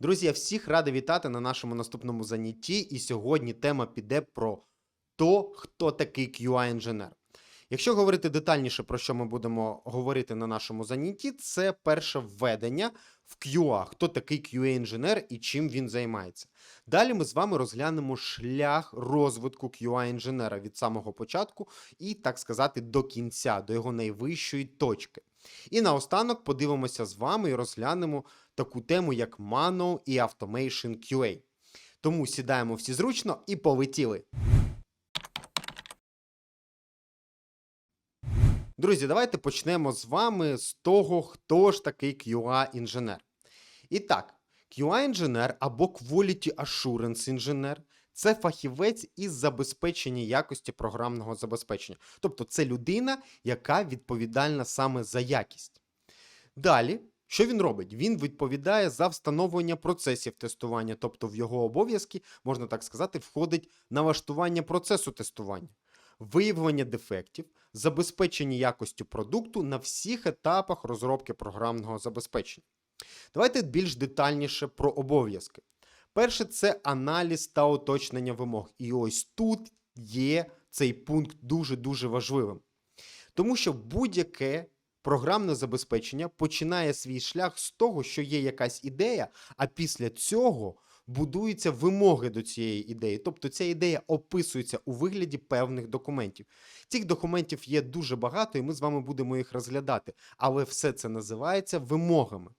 Друзі, я всіх радий вітати на нашому наступному занятті. І сьогодні тема піде про то, хто такий QA-інженер. Якщо говорити детальніше, про що ми будемо говорити на нашому занятті, це перше введення в QA, хто такий QA-інженер і чим він займається. Далі ми з вами розглянемо шлях розвитку QA-інженера від самого початку і, так сказати, до кінця, до його найвищої точки. І наостанок подивимося з вами і розглянемо таку тему, як Manual і Automation QA. Тому сідаємо всі зручно і полетіли. Друзі, давайте почнемо з вами з того, хто ж такий QA-інженер. І так, QA-інженер або Quality Assurance інженер це фахівець із забезпечення якості програмного забезпечення. Тобто це людина, яка відповідальна саме за якість. Далі, що він робить? Він відповідає за встановлення процесів тестування, тобто в його обов'язки, можна так сказати, входить налаштування процесу тестування, виявлення дефектів, забезпечення якості продукту на всіх етапах розробки програмного забезпечення. Давайте більш детальніше про обов'язки. Перше це аналіз та уточнення вимог. І ось тут є цей пункт дуже-дуже важливим. Тому що будь-яке програмне забезпечення починає свій шлях з того, що є якась ідея, а після цього будуються вимоги до цієї ідеї. Тобто ця ідея описується у вигляді певних документів. Цих документів є дуже багато, і ми з вами будемо їх розглядати, але все це називається вимогами.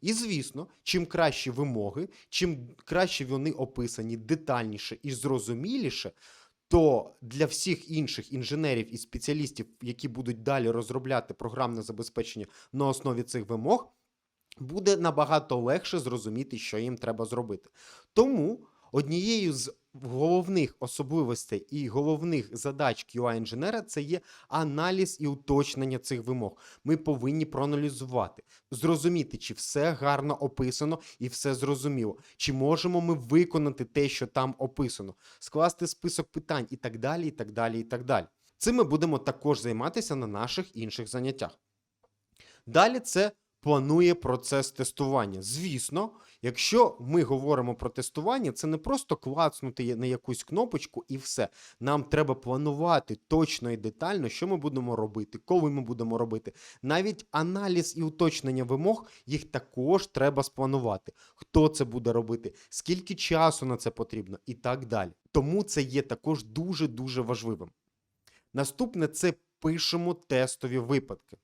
І звісно, чим кращі вимоги, чим краще вони описані детальніше і зрозуміліше, то для всіх інших інженерів і спеціалістів, які будуть далі розробляти програмне забезпечення на основі цих вимог, буде набагато легше зрозуміти, що їм треба зробити. Тому однією з головних особливостей і головних задач QA-інженера це є аналіз і уточнення цих вимог. Ми повинні проаналізувати, зрозуміти, чи все гарно описано і все зрозуміло, чи можемо ми виконати те, що там описано, скласти список питань і так далі, і так далі, і так далі. Цим ми будемо також займатися на наших інших заняттях. Далі це планує процес тестування. Звісно, якщо ми говоримо про тестування, це не просто клацнути на якусь кнопочку і все. Нам треба планувати точно і детально, що ми будемо робити, коли ми будемо робити. Навіть аналіз і уточнення вимог їх також треба спланувати. Хто це буде робити, скільки часу на це потрібно і так далі. Тому це є також дуже-дуже важливим. Наступне це пишемо тестові випадки.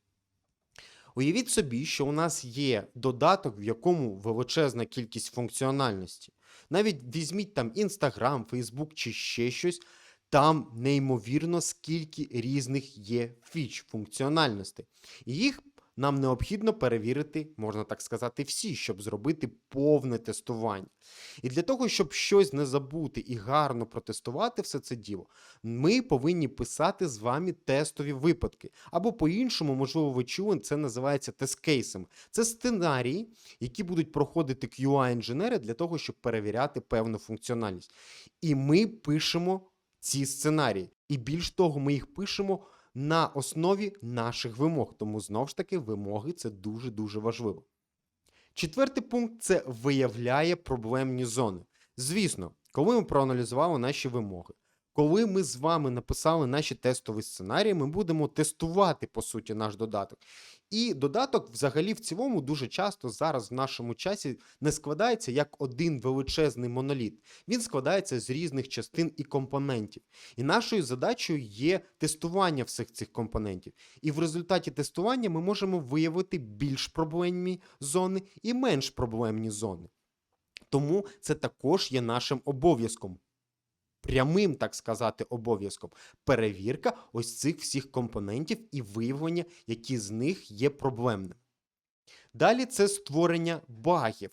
Уявіть собі, що у нас є додаток, в якому величезна кількість функціональності. Навіть візьміть там Instagram, Facebook чи ще щось, там неймовірно скільки різних є фіч функціональностей. І їх нам необхідно перевірити, можна так сказати, всі, щоб зробити повне тестування. І для того, щоб щось не забути і гарно протестувати все це діло, ми повинні писати з вами тестові випадки. Або по-іншому, можливо, ви чули, це називається тест-кейсами. Це сценарії, які будуть проходити QA-інженери для того, щоб перевіряти певну функціональність. І ми пишемо ці сценарії. І більш того, ми їх пишемо на основі наших вимог. Тому знову ж таки вимоги це дуже-дуже важливо. Четвертий пункт це виявляє проблемні зони. Звісно, коли ми проаналізували наші вимоги, коли ми з вами написали наші тестові сценарії, ми будемо тестувати, по суті, наш додаток. І додаток, взагалі, в цілому, дуже часто зараз в нашому часі не складається як один величезний моноліт. Він складається з різних частин і компонентів. І нашою задачею є тестування всіх цих компонентів. І в результаті тестування ми можемо виявити більш проблемні зони і менш проблемні зони. Тому це також є нашим обов'язком. Прямим, так сказати, обов'язком перевірка ось цих всіх компонентів і виявлення, які з них є проблемними. Далі це створення багів.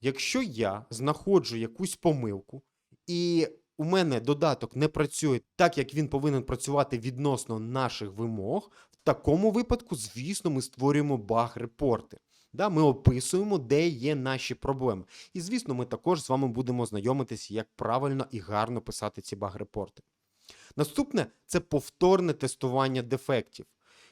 Якщо я знаходжу якусь помилку, і у мене додаток не працює так, як він повинен працювати відносно наших вимог, в такому випадку, звісно, ми створюємо баг-репорти. Да, ми описуємо, де є наші проблеми. І, звісно, ми також з вами будемо знайомитися, як правильно і гарно писати ці баг-репорти. Наступне це повторне тестування дефектів.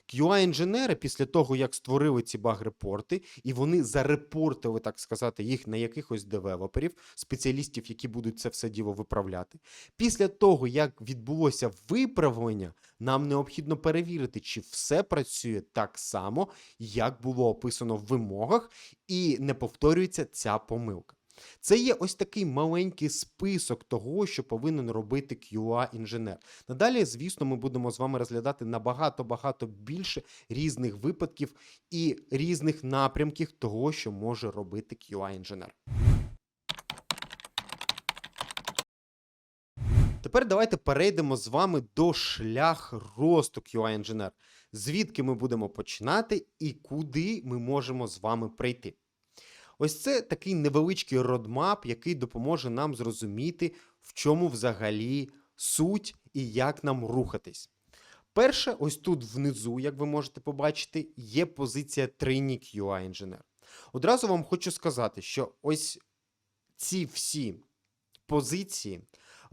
QA-інженери після того, як створили ці баг-репорти, і вони зарепортили, так сказати, їх на якихось девелоперів, спеціалістів, які будуть це все діло виправляти. Після того, як відбулося виправлення, нам необхідно перевірити, чи все працює так само, як було описано в вимогах, і не повторюється ця помилка. Це є ось такий маленький список того, що повинен робити QA-інженер. Надалі, звісно, ми будемо з вами розглядати набагато-багато більше різних випадків і різних напрямків того, що може робити QA-інженер. Тепер давайте перейдемо з вами до шлях росту QA-інженер. Звідки ми будемо починати і куди ми можемо з вами прийти. Ось це такий невеличкий родмап, який допоможе нам зрозуміти, в чому взагалі суть і як нам рухатись. Перше, ось тут внизу, як ви можете побачити, є позиція Trainee UI Engineer. Одразу вам хочу сказати, що ось ці всі позиції,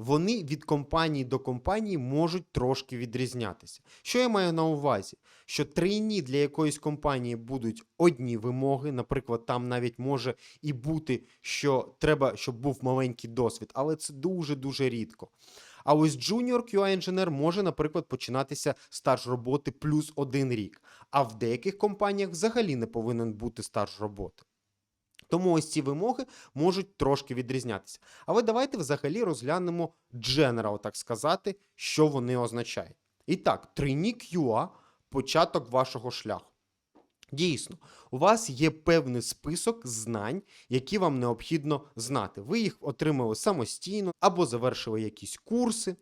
вони від компанії до компанії можуть трошки відрізнятися. Що я маю на увазі? Що трейні для якоїсь компанії будуть одні вимоги, наприклад, там навіть може і бути, що треба, щоб був маленький досвід, але це дуже-дуже рідко. А ось Junior QA інженер може, наприклад, починатися стаж роботи плюс один рік, а в деяких компаніях взагалі не повинен бути стаж роботи. Тому ось ці вимоги можуть трошки відрізнятися. Але давайте взагалі розглянемо General, так сказати, що вони означають. І так, Trainee QA – початок вашого шляху. Дійсно, у вас є певний список знань, які вам необхідно знати. Ви їх отримали самостійно або завершили якісь курси,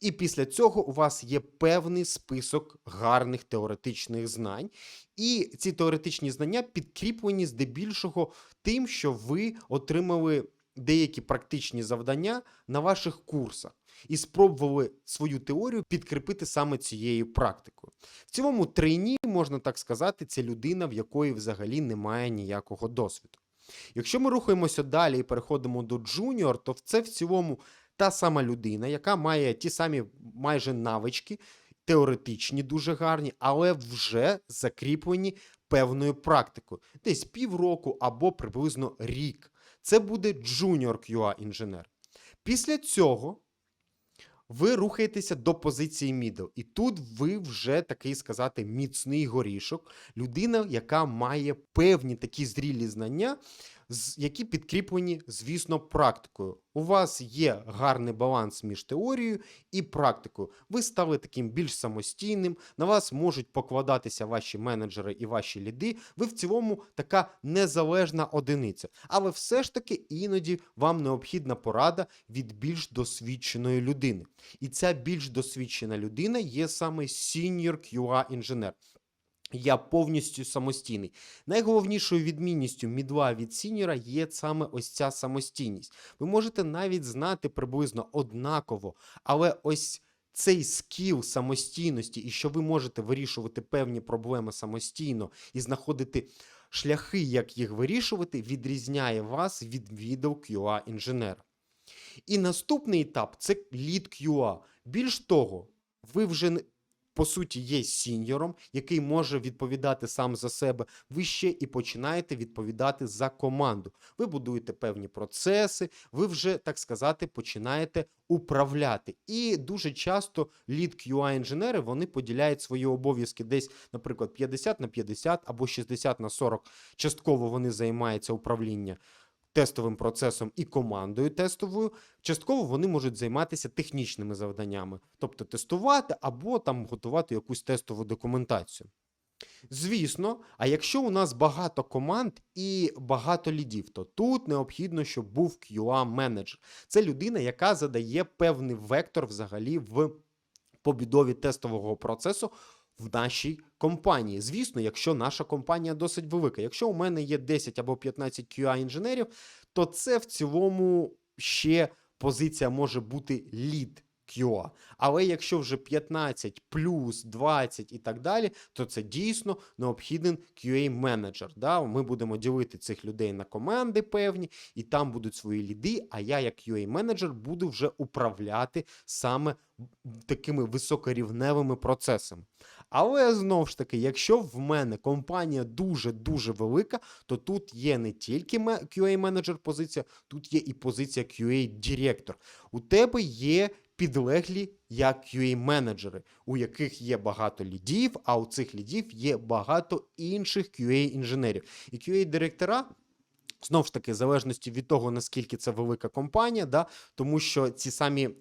і після цього у вас є певний список гарних теоретичних знань. І ці теоретичні знання підкріплені здебільшого тим, що ви отримали деякі практичні завдання на ваших курсах і спробували свою теорію підкріпити саме цією практикою. В цілому трейні, можна так сказати, це людина, в якої взагалі немає ніякого досвіду. Якщо ми рухаємося далі і переходимо до джуніор, то це в цілому та сама людина, яка має ті самі майже навички, теоретичні, дуже гарні, але вже закріплені певною практикою, десь півроку або приблизно рік. Це буде Junior QA інженер. Після цього ви рухаєтеся до позиції middle. І тут ви вже такий сказати міцний горішок, людина, яка має певні такі зрілі знання, які підкріплені, звісно, практикою. У вас є гарний баланс між теорією і практикою. Ви стали таким більш самостійним, на вас можуть покладатися ваші менеджери і ваші ліди. Ви в цілому така незалежна одиниця. Але все ж таки іноді вам необхідна порада від більш досвідченої людини. І ця більш досвідчена людина є саме senior QA інженер. Я повністю самостійний. Найголовнішою відмінністю мідла від сіньора є саме ось ця самостійність. Ви можете навіть знати приблизно однаково, але ось цей скіл самостійності, і що ви можете вирішувати певні проблеми самостійно і знаходити шляхи, як їх вирішувати, відрізняє вас від відео QA інженера. І наступний етап це lead QA. Більш того, ви вже по суті є сіньором, який може відповідати сам за себе. Ви ще і починаєте відповідати за команду. Ви будуєте певні процеси, ви вже, так сказати, починаєте управляти. І дуже часто лід QA інженери вони поділяють свої обов'язки десь, наприклад, 50 на 50 або 60 на 40. Частково вони займаються управління тестовим процесом і командою тестовою. Частково вони можуть займатися технічними завданнями, тобто тестувати або там готувати якусь тестову документацію. Звісно, а якщо у нас багато команд і багато лідів, то тут необхідно, щоб був QA-менеджер. Це людина, яка задає певний вектор взагалі в побудові тестового процесу в нашій компанії. Звісно, якщо наша компанія досить велика. Якщо у мене є 10 або 15 QA-інженерів, то це в цілому ще позиція може бути лід QA. Але якщо вже 15 плюс 20 і так далі, то це дійсно необхідний QA-менеджер. Да? Ми будемо ділити цих людей на команди певні, і там будуть свої ліди. А я, як QA-менеджер, буду вже управляти саме такими високорівневими процесами. Але знову ж таки, якщо в мене компанія дуже-дуже велика, то тут є не тільки QA-менеджер позиція, тут є і позиція QA-директор. У тебе є підлеглі як QA-менеджери, у яких є багато лідів, а у цих лідів є багато інших QA-інженерів. І QA-директора. Знову ж таки, в залежності від того, наскільки це велика компанія, да, тому що ці самі е,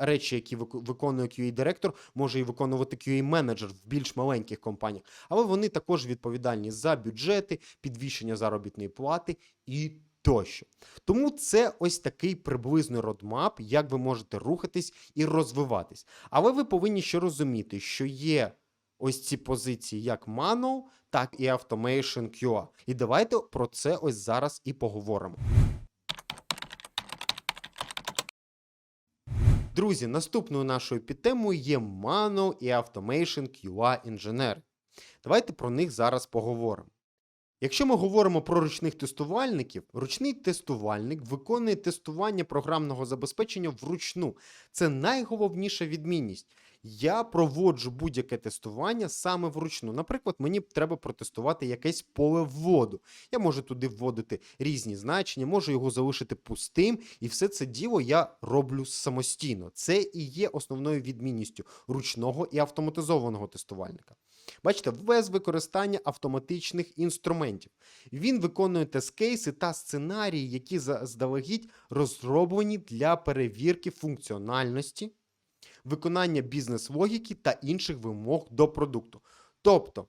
речі, які виконує QA-директор, може і виконувати QA-менеджер в більш маленьких компаніях, але вони також відповідальні за бюджети, підвищення заробітної плати і тощо. Тому це ось такий приблизний родмап, як ви можете рухатись і розвиватись. Але ви повинні ще розуміти, що є ось ці позиції як Manual, так і Automation QA. І давайте про це ось зараз і поговоримо. Друзі, наступною нашою підтемою є Manual і Automation QA інженери. Давайте про них зараз поговоримо. Якщо ми говоримо про ручних тестувальників, ручний тестувальник виконує тестування програмного забезпечення вручну. Це найголовніша відмінність. Я проводжу будь-яке тестування саме вручну. Наприклад, мені треба протестувати якесь поле вводу. Я можу туди вводити різні значення, можу його залишити пустим, і все це діло я роблю самостійно. Це і є основною відмінністю ручного і автоматизованого тестувальника. Бачите, без використання автоматичних інструментів. Він виконує тест-кейси та сценарії, які заздалегідь розроблені для перевірки функціональності, виконання бізнес-логіки та інших вимог до продукту. Тобто,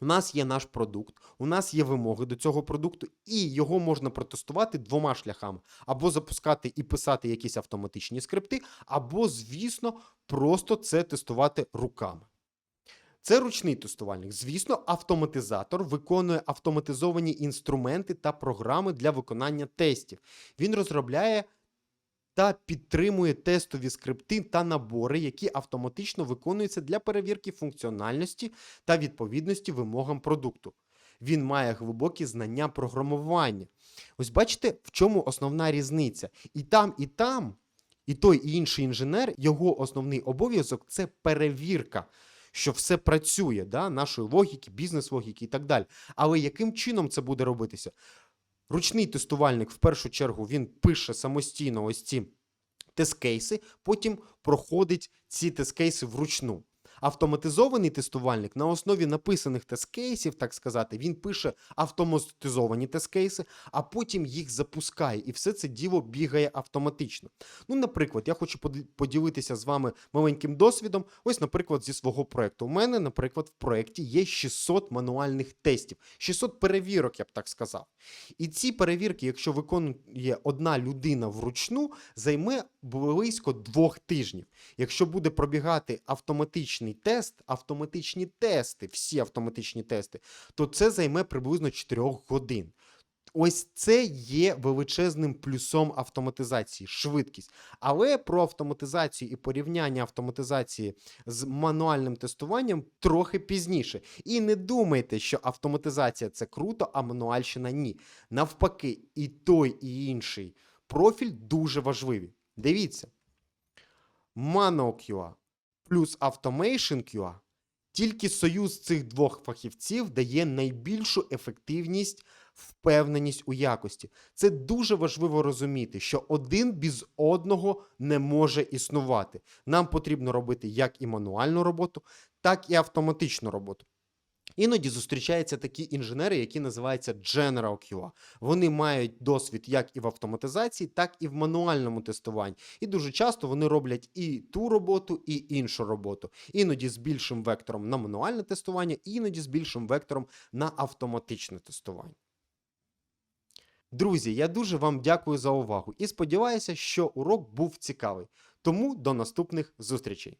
у нас є наш продукт, у нас є вимоги до цього продукту, і його можна протестувати двома шляхами: або запускати і писати якісь автоматичні скрипти, або, звісно, просто це тестувати руками. Це ручний тестувальник. Звісно, автоматизатор виконує автоматизовані інструменти та програми для виконання тестів. Він розробляє та підтримує тестові скрипти та набори, які автоматично виконуються для перевірки функціональності та відповідності вимогам продукту. Він має глибокі знання програмування. Ось бачите, в чому основна різниця. І там, і там, і той і інший інженер, його основний обов'язок це перевірка що все працює, да, нашої логіки, бізнес-логіки і так далі. Але яким чином це буде робитися? Ручний тестувальник, в першу чергу, він пише самостійно ось ці тест-кейси, потім проходить ці тест-кейси вручну. Автоматизований тестувальник на основі написаних тест-кейсів, так сказати, він пише автоматизовані тест-кейси, а потім їх запускає, і все це діло бігає автоматично. Ну, наприклад, я хочу поділитися з вами маленьким досвідом. Ось, наприклад, зі свого проєкту. У мене, наприклад, в проєкті є 600 мануальних тестів, 600 перевірок, я б так сказав. І ці перевірки, якщо виконує одна людина вручну, займе близько двох тижнів. Якщо буде пробігати автоматичний автоматичний тест, автоматичні тести, всі автоматичні тести, то це займе приблизно 4 годин. Ось це є величезним плюсом автоматизації, швидкість. Але про автоматизацію і порівняння автоматизації з мануальним тестуванням трохи пізніше. І не думайте, що автоматизація це круто, а мануальщина ні. Навпаки, і той, і інший профіль дуже важливі. Дивіться. ManoQA плюс Automation QA, тільки союз цих двох фахівців дає найбільшу ефективність, впевненість у якості. Це дуже важливо розуміти, що один без одного не може існувати. Нам потрібно робити як і мануальну роботу, так і автоматичну роботу. Іноді зустрічаються такі інженери, які називаються General QA. Вони мають досвід як і в автоматизації, так і в мануальному тестуванні. І дуже часто вони роблять і ту роботу, і іншу роботу. Іноді з більшим вектором на мануальне тестування, іноді з більшим вектором на автоматичне тестування. Друзі, я дуже вам дякую за увагу і сподіваюся, що урок був цікавий. Тому до наступних зустрічей.